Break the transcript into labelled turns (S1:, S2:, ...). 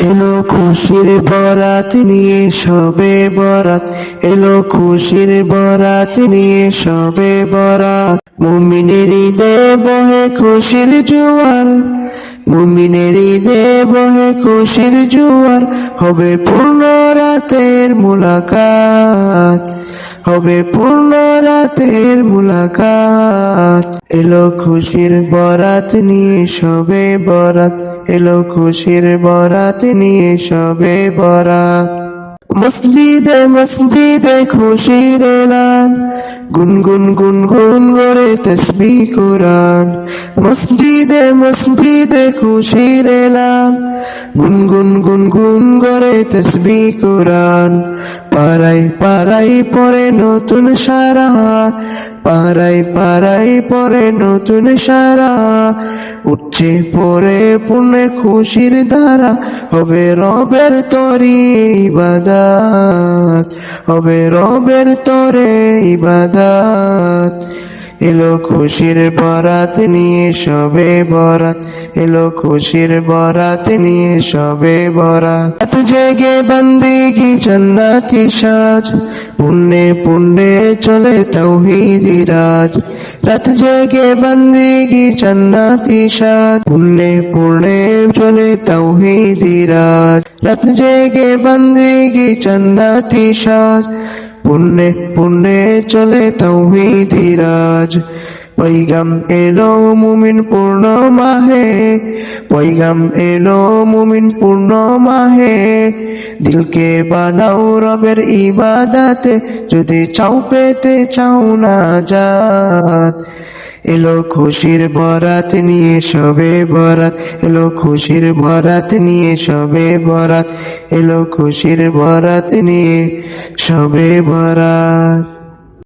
S1: এলো খুশির বরাত নিয়ে, সবে বরাত। এলো খুশির বরাত নিয়ে, সবে বরাত। মুমিনের বহে খুশির জোয়ার। মুমিনের বহে খুশির জোয়ার। হবে পূর্ণ রাতের মুলাকাত। হবে পূর্ণ রাতের মুলাকাত। এলো খুশির বরাত নিয়ে সবে বরাত। এলো খুশির বরাত নিয়ে সবে বরাত। মসজিদে মসজিদে খুশির এলান। গুনগুন গুনগুন করে তসবি কোরআন। মসজিদে মসজিদে খুশির এলান। গুনগুন গুনগুন করে তসবি কোরআন। পাড়াই পাড়াই পরে নতুন সারা পাড়াই পাড়াই পরে নতুন সারা। উঠছে পরে পুণ্যের খুশির দ্বারা হবে রবের তরি ইবাদাত, হবে রবের তরে ইবাদাত। এলো খুশির বরাত নিয়ে সবে বরাত এলো খুশির বরাত নিয়ে সবে বরাত। রাত জেগে বন্দিগি জন্নাতি সাজ, পুণ্যে পুণ্যে চলে তৌহিদি রাজ। রাত জেগে বন্দিগি জন্নাতি সাজ, পুণ্যে পুণ্যে চলে তৌহিদি রাজ। রাত জেগে বন্দিগি জন্নাতি সাজ, পুণ্যে পুণ্যে চলে তৌহিদি রাজ। পৈগাম এলো মুমিন পূর্ণ মাহে পৈগাম এলো মুমিন পূর্ণ মাহে। দিলকে বানাও রবের ইবাদাতে, যদি চাও পেতে চাও না জাত। এলো খুশির বরাত নিয়ে সবে বরাত, এলো খুশির বরাত নিয়ে সবে বরাত, এলো খুশির বরাত নিয়ে সবে বরাত।